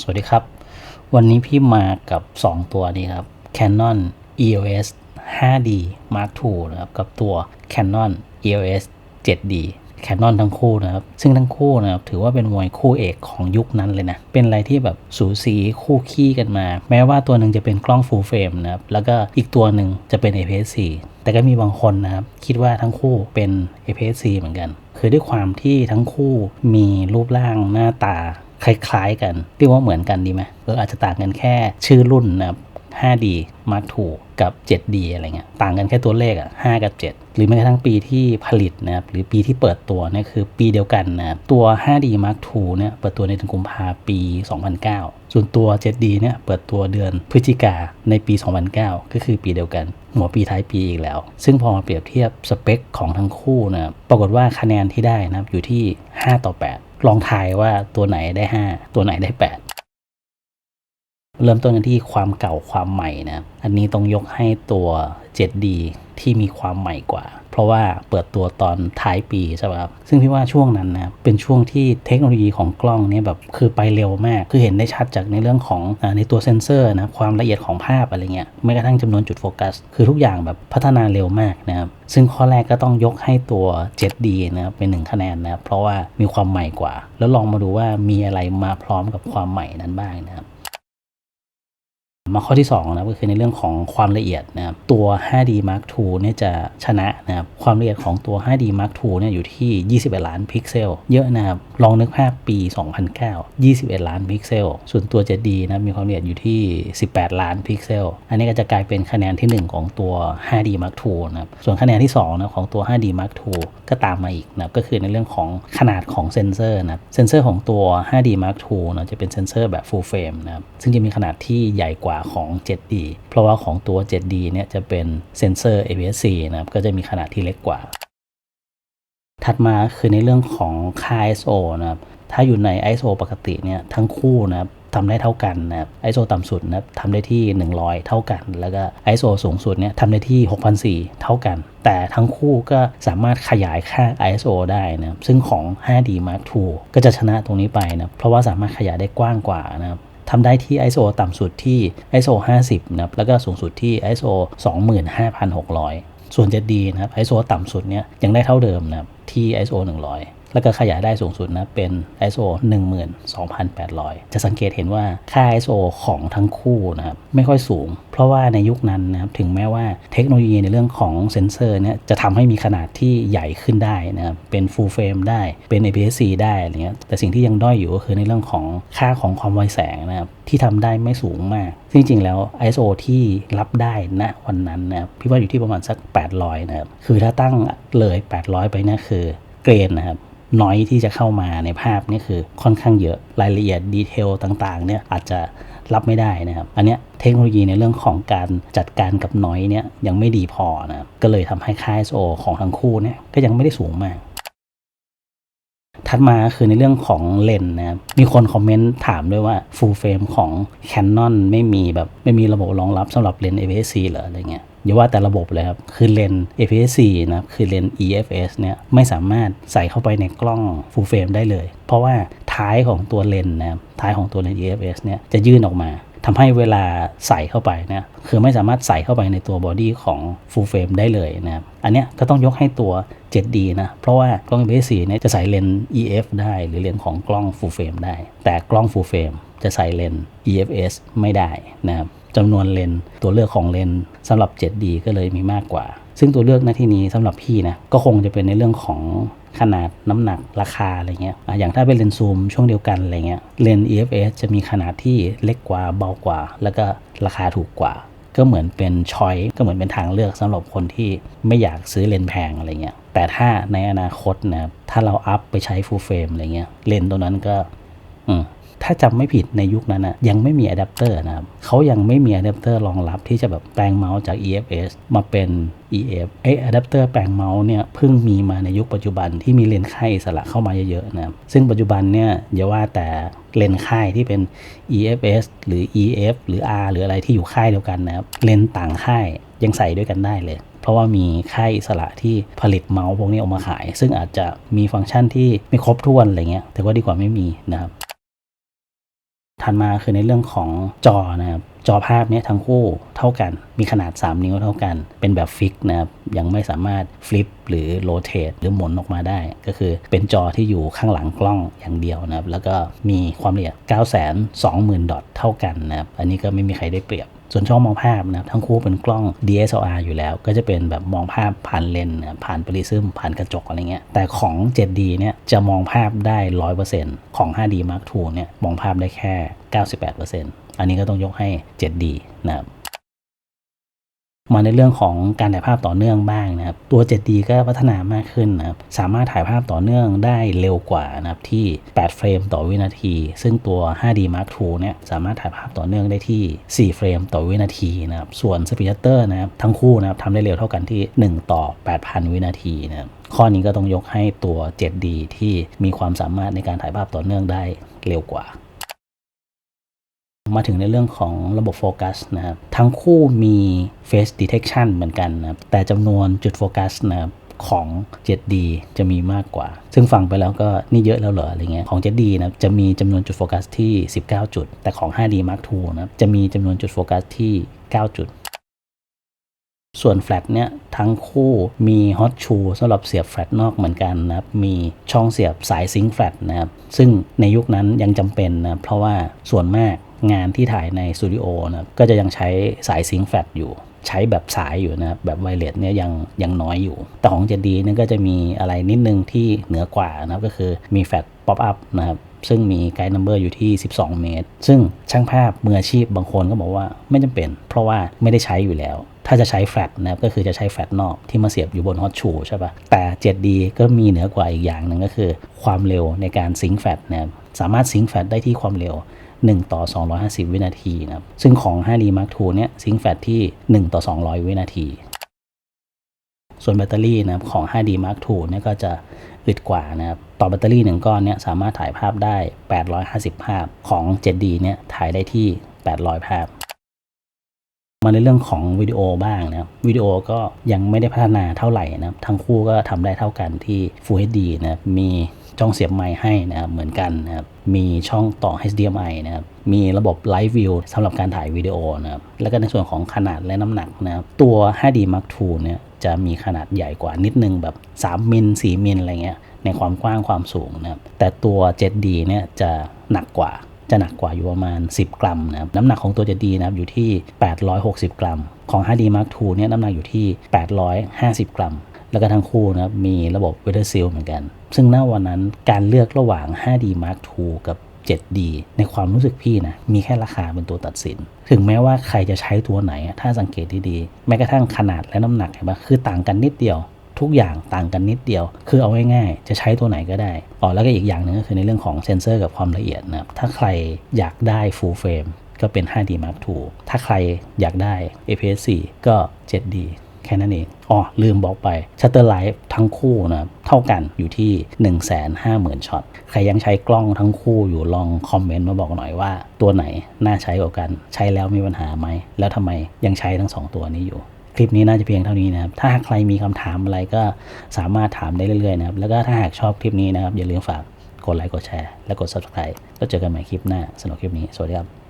สวัสดีครับ วันนี้พี่มากับ 2 ตัวนี้ครับ Canon EOS 5D Mark II นะครับ กับตัว Canon EOS 7D Canon ทั้งคู่นะครับ ซึ่งทั้งคู่นะครับถือว่าเป็นมวยคู่เอกของยุคนั้นเลยนะ เป็นอะไรที่แบบสูสีคู่ขี้กันมา แม้ว่าตัวหนึ่งจะเป็นกล้อง full frame นะครับ แล้วก็อีกตัวหนึ่งจะเป็น APS-C แต่ก็มีบางคนนะครับ คิดว่าทั้งคู่เป็น APS-C เหมือนกัน คือด้วยความที่ทั้งคู่มีรูปร่างหน้าตา คล้ายๆกันเรียกว่าเหมือนกันดีไหมเอออาจจะต่างกันแค่ชื่อรุ่นนะครับ 5D Mark II กับ 7D อะไรเงี้ยต่างกันแค่ตัวเลขอะ5กับ 7 หรือแม้กระทั่งปีที่ผลิตนะครับหรือปีที่เปิดตัวเนี่ยคือปีเดียวกันนะครับตัว 5D Mark II เนี่ยเปิดตัวในเดือนกุมภาปี 2009 ส่วนตัว 7D เนี่ยเปิดตัวเดือนพฤศจิกาในปี 2009 ก็คือปีเดียวกัน หัวปีท้ายปีอีกแล้ว ซึ่งพอมาเปรียบเทียบสเปคของทั้งคู่นะครับปรากฏว่าคะแนนที่ได้นะครับอยู่ที่ 5 ต่อ 8 ลองทายว่าตัวไหนได้ 5 ตัวไหนได้ 8 เริ่มต้นกันที่ความเก่าความใหม่นะ อันนี้ต้องยกให้ตัว 7D ที่มีความใหม่กว่า เพราะว่าเปิดตัวตอนท้ายปีใช่ไหมครับซึ่งพี่ว่าช่วงนั้นนะเป็นช่วงที่เทคโนโลยีของกล้องเนี่ยแบบคือไปเร็วมาก คือเห็นได้ชัดจากในเรื่องของอในตัวเซนเซอร์นะความละเอียดของภาพอะไรเงี้ยแม้กระทั่งจำนวนจุดโฟกัส คือทุกอย่างแบบพัฒนาเร็วมากนะครับซึ่งข้อแรกก็ต้องยกให้ตัว 7D นะครับเป็นหนึ่งคะแนนนะครับเพราะว่ามีความใหม่กว่า แล้วลองมาดูว่ามีอะไรมาพร้อมกับความใหม่นั้นบ้างนะครับ มาข้อที่2นะก็คือในเรื่องของความละเอียดนะครับตัว 5D Mark II เนี่ยจะชนะนะครับความละเอียดของตัว 5D Mark II เนี่ยอยู่ที่ 21 ล้านพิกเซล เยอะนะครับลองนึกภาพปี 2009 21 ล้านพิกเซล ส่วนตัว 7D นะมีความละเอียดอยู่ที่ 18 ล้านพิกเซล อันนี้ก็จะกลายเป็นคะแนนที่ 1 ของตัว 5D Mark II นะครับส่วนคะแนนที่2นะของตัว 5D Mark II ก็ตามมาอีกนะก็คือในเรื่องของขนาดของเซนเซอร์นะเซนเซอร์ของตัว 5D Mark II นะจะเป็นเซนเซอร์แบบ full frame นะครับซึ่งจะมีขนาดที่ใหญ่กว่าของ 7D เพราะว่าของตัว 7D เนี่ยจะเป็นเซนเซอร์ APS-C นะครับก็จะมีขนาดที่เล็กกว่า ถัดมาคือในเรื่องของค่า ISO นะครับถ้าอยู่ใน ISO ปกติเนี่ยทั้งคู่นะครับทำได้เท่ากันนะครับ ISO ต่ำสุดนะครับทำได้ที่ 100 เท่ากัน แล้วก็ ISO สูงสุดเนี่ยทำได้ที่6,400เท่ากัน แต่ทั้งคู่ก็สามารถขยายค่า ISO ได้นะครับซึ่งของ 5D Mark II ก็จะชนะตรงนี้ไปนะเพราะว่าสามารถขยายได้กว้างกว่านะครับ ทำได้ที่ ISO ต่ำสุดที่ ISO 50นะครับแล้วก็สูงสุดที่ ISO 25,600 ส่วน 7D นะครับ ISO ต่ำสุดเนี่ยยังได้เท่าเดิมนะครับที่ ISO 100 แล้วก็ขยายได้สูงสุดนะเป็น ISO 12,800 จะสังเกตเห็นว่าค่า ISO ของทั้งคู่นะครับไม่ค่อยสูง เพราะว่าในยุคนั้นนะครับถึงแม้ว่าเทคโนโลยีในเรื่องของเซนเซอร์เนี่ยจะทำให้มีขนาดที่ใหญ่ขึ้นได้นะครับเป็น full frame ได้เป็น APS-C ได้อะไรเงี้ยแต่สิ่งที่ยังด้อยอยู่ก็คือในเรื่องของค่าของความไวแสงนะครับที่ทำได้ไม่สูงมากซึ่งจริงๆแล้ว ISO ที่รับได้ณวันนั้นนะครับพี่ว่าอยู่ที่ประมาณสัก 800นะครับคือถ้าตั้งเลย 800 ไปนี่คือเกรนนะครับ น้อยที่จะเข้ามาในภาพนี่คือค่อนข้างเยอะรายละเอียดดีเทลต่างๆเนี่ยอาจจะรับไม่ได้นะครับ อันเนี้ยเทคโนโลยีในเรื่องของการจัดการกับน้อยเนี่ยยังไม่ดีพอนะครับก็เลยทำให้ค่า ISO ของทั้งคู่เนี่ยก็ยังไม่ได้สูงมาก ถัดมาคือในเรื่องของเลนส์นะครับ มีคนคอมเมนต์ถามด้วยว่า full frame ของ Canon ไม่มีแบบไม่มีระบบรองรับสำหรับเลนส์ APS-C เหรออะไรเงี้ยอย่าว่าแต่ระบบเลยครับ คือเลนส์ APS-C นะครับ คือเลนส์ EFS เนี่ยไม่สามารถใส่เข้าไปในกล้อง full frame ได้เลย เพราะว่าท้ายของตัวเลนส์นะครับ ท้ายของตัวเลนส์ EFS เนี่ยจะยื่นออกมา ทำให้เวลาใส่เข้าไปเนี่ยคือไม่สามารถใส่เข้าไปในตัวบอดี้ของ full frame ได้เลยนะครับอันเนี้ยก็ต้องยกให้ตัว 7D นะ เพราะว่ากล้อง APS-C เนี่ยจะใส่เลนส์ EF ได้หรือเลนส์ของกล้อง full frame ได้ แต่กล้อง full frame จะใส่เลนส์ EFS ไม่ได้นะครับจำนวนเลนส์ตัวเลือกของเลนส์สำหรับ 7D ก็เลยมีมากกว่า ซึ่งตัวเลือกในที่นี้สำหรับพี่นะก็คงจะเป็นในเรื่องของ ขนาดน้ำหนักราคาอะไรเงี้ยอย่างถ้าเป็นเลนส์ซูมช่วงเดียวกันอะไรเงี้ยเลนส์ EFS จะมีขนาดที่เล็กกว่าเบากว่า แล้วก็ราคาถูกกว่า ก็เหมือนเป็นชอยก็เหมือนเป็นทางเลือกสำหรับคนที่ไม่อยากซื้อเลนส์แพงอะไรเงี้ยแต่ถ้าในอนาคตนะครับถ้าเราอัพไปใช้ฟูลเฟรมอะไรเงี้ยเลนส์ตัวนั้นก็ อืม ถ้าจำไม่ผิดในยุคนั้นนะยังไม่มีอะแดปเตอร์นะครับเขายังไม่มีอะแดปเตอร์รองรับที่จะแบบแปลงเมาส์จาก EFS มาเป็น EF ไออะแดปเตอร์แปลงเมาส์เนี่ยเพิ่งมีมาในยุคปัจจุบันที่มีเลนส์ค่ายอิสระเข้ามาเยอะๆนะครับซึ่งปัจจุบันเนี่ยอย่าว่าแต่เลนส์ค่ายที่เป็น EFS หรือ EF หรือ R หรืออะไรที่อยู่ค่ายเดียวกันนะครับเลนส์ต่างค่ายยังใส่ด้วยกันได้เลย เพราะว่ามีค่ายอิสระที่ผลิตเมาส์พวกนี้ออกมาขาย ซึ่งอาจจะมีฟังก์ชันที่ไม่ครบถ้วนอะไรเงี้ยแต่ว่าดีกว่าไม่มีนะครับ ถัดมาคือในเรื่องของจอนะครับจอภาพนี้ทั้งคู่เท่ากัน มีขนาด 3 นิ้วเท่ากัน เป็นแบบฟิกนะครับ ยังไม่สามารถฟลิปหรือโรเตทหรือหมุนออกมาได้ ก็คือเป็นจอที่อยู่ข้างหลังกล้องอย่างเดียวนะครับ แล้วก็มีความละเอียด 920,000 ดอทเท่ากันนะครับ อันนี้ก็ไม่มีใครได้เปรียบ ส่วนช่องมองภาพนะครับทั้งคู่เป็นกล้อง DSLR อยู่แล้ว ก็จะเป็นแบบมองภาพผ่านเลนส์ผ่านปริซึมผ่านกระจกอะไรเงี้ยแต่ของ 7D เนี่ยจะมองภาพได้ 100%ของ 5D Mark II เนี่ยมองภาพได้แค่ 98%อันนี้ก็ต้องยกให้ 7D นะครับ มาในเรื่องของการถ่ายภาพต่อเนื่องบ้างนะครับ ตัว 7D ก็พัฒนามากขึ้นนะครับ สามารถถ่ายภาพต่อเนื่องได้เร็วกว่านะครับที่ 8 เฟรมต่อวินาที ซึ่งตัว 5D Mark II เนี่ยสามารถถ่ายภาพต่อเนื่องได้ที่ 4 เฟรมต่อวินาทีนะครับ ส่วน Speed Shutter นะครับทั้งคู่นะครับทำได้เร็วเท่ากันที่ 1 ต่อ 8,000 วินาทีนะครับข้อนี้ก็ต้องยกให้ตัว 7D ที่มีความสามารถในการถ่ายภาพต่อเนื่องได้เร็วกว่า มาถึงในเรื่องของระบบโฟกัสนะครับทั้งคู่มี face detection เหมือนกันนะครับแต่จำนวนจุดโฟกัสนะครับของ 7D จะมีมากกว่า ซึ่งฟังไปแล้วก็นี่เยอะแล้วเหรออะไรเงี้ย ของ 7D นะจะมีจำนวนจุดโฟกัสที่ 19 จุด แต่ของ 5D Mark II นะจะมีจำนวนจุดโฟกัสที่ 9 จุด ส่วนแฟลชเนี่ยทั้งคู่มีฮอตชูสำหรับเสียบแฟลชนอกเหมือนกันนะครับ มีช่องเสียบสายซิงค์แฟลชนะครับ ซึ่งในยุคนั้นยังจำเป็นนะเพราะว่าส่วนมาก งานที่ถ่ายในสตูดิโอนะก็จะยังใช้สายซิงค์แฟลชอยู่ ใช้แบบสายอยู่นะแบบไวเลสเนี่ยยังยังน้อยอยู่ แต่ของ 7D เนี่ยก็จะมีอะไรนิดนึงที่เหนือกว่านะครับก็คือมีแฟลชป๊อปอัพนะครับซึ่งมีไกด์นัมเบอร์อยู่ที่ 12 เมตร ซึ่งช่างภาพมืออาชีพบางคนก็บอกว่าไม่จำเป็น เพราะว่าไม่ได้ใช้อยู่แล้ว ถ้าจะใช้แฟลชนะครับก็คือจะใช้แฟลชนอกที่มาเสียบอยู่บนฮอตชูใช่ปะแต่ 7D ก็มีเหนือกว่าอีกอย่างหนึ่งก็คือ ความเร็วในการซิงแฟลชนะครับสามารถซิงแฟลชได้ที่ความเร็ว 1 ต่อ 250 วินาทีนะครับ ซึ่งของ 5D Mark II เนี่ยซิงแฟตที่ 1 ต่อ 200 วินาที ส่วนแบตเตอรี่นะครับของ 5D Mark II เนี่ยก็จะอึดกว่านะครับ ต่อแบตเตอรี่ 1 ก้อนเนี่ยสามารถถ่ายภาพได้ 850 ภาพ ของ 7D เนี่ยถ่ายได้ที่ 800 ภาพ มาในเรื่องของวิดีโอบ้างนะครับวิดีโอก็ยังไม่ได้พัฒนาเท่าไหร่นะครับทั้งคู่ก็ทำได้เท่ากันที่ Full HD นะครับมีช่องเสียบไมค์ให้นะครับเหมือนกันนะครับมีช่องต่อ HDMI นะครับมีระบบ Live View สำหรับการถ่ายวิดีโอนะครับแล้วก็ในส่วนของขนาดและน้ำหนักนะครับตัว 5D Mark II เนี่ยจะมีขนาดใหญ่กว่านิดนึงแบบ 3 มิล 4 มิลอะไรเงี้ยในความกว้างความสูงนะครับแต่ตัว 7D เนี่ยจะหนักกว่า จะหนักกว่าอยู่ประมาณ 10 กรัมนะครับน้ำหนักของตัว 7D นะครับอยู่ที่ 860 กรัม ของ 5D Mark II เนี่ยน้ำหนักอยู่ที่ 850 กรัม แล้วก็ทั้งคู่นะครับมีระบบ Weather Seal เหมือนกัน ซึ่งณวันนั้นการเลือกระหว่าง 5D Mark II กับ 7D ในความรู้สึกพี่นะมีแค่ราคาเป็นตัวตัดสิน ถึงแม้ว่าใครจะใช้ตัวไหน ถ้าสังเกตดีๆแม้กระทั่งขนาดและน้ำหนักเห็นปะคือต่างกันนิดเดียว ทุกอย่างต่างกันนิดเดียว คือเอาง่ายๆ จะใช้ตัวไหนก็ได้อ๋อแล้วก็อีกอย่างหนึ่งก็คือในเรื่องของเซนเซอร์กับความละเอียดนะครับ ถ้าใครอยากได้ full frame ก็เป็น 5D Mark II ถ้าใครอยากได้ APS-C ก็ 7D แค่นั้นเอง อ๋อ ลืมบอกไป Shutter Life ทั้งคู่นะครับเท่ากันอยู่ที่ 150,000ช็อต ใครยังใช้กล้องทั้งคู่อยู่ลองคอมเมนต์มาบอกหน่อยว่า ตัวไหนน่าใช้กว่ากัน ใช้แล้วมีปัญหาไหม แล้วทำไมยังใช้ทั้งสองตัวนี้อยู่ คลิปนี้น่าจะเพียงเท่านี้นะครับ ถ้าใครมีคำถามอะไรก็สามารถถามได้เรื่อยๆนะครับ แล้วก็ถ้าหากชอบคลิปนี้นะครับ อย่าลืมฝากกดไลค์กดแชร์และกด subscribe แล้วเจอกันใหม่คลิปหน้าสำหรับคลิปนี้ สวัสดีครับ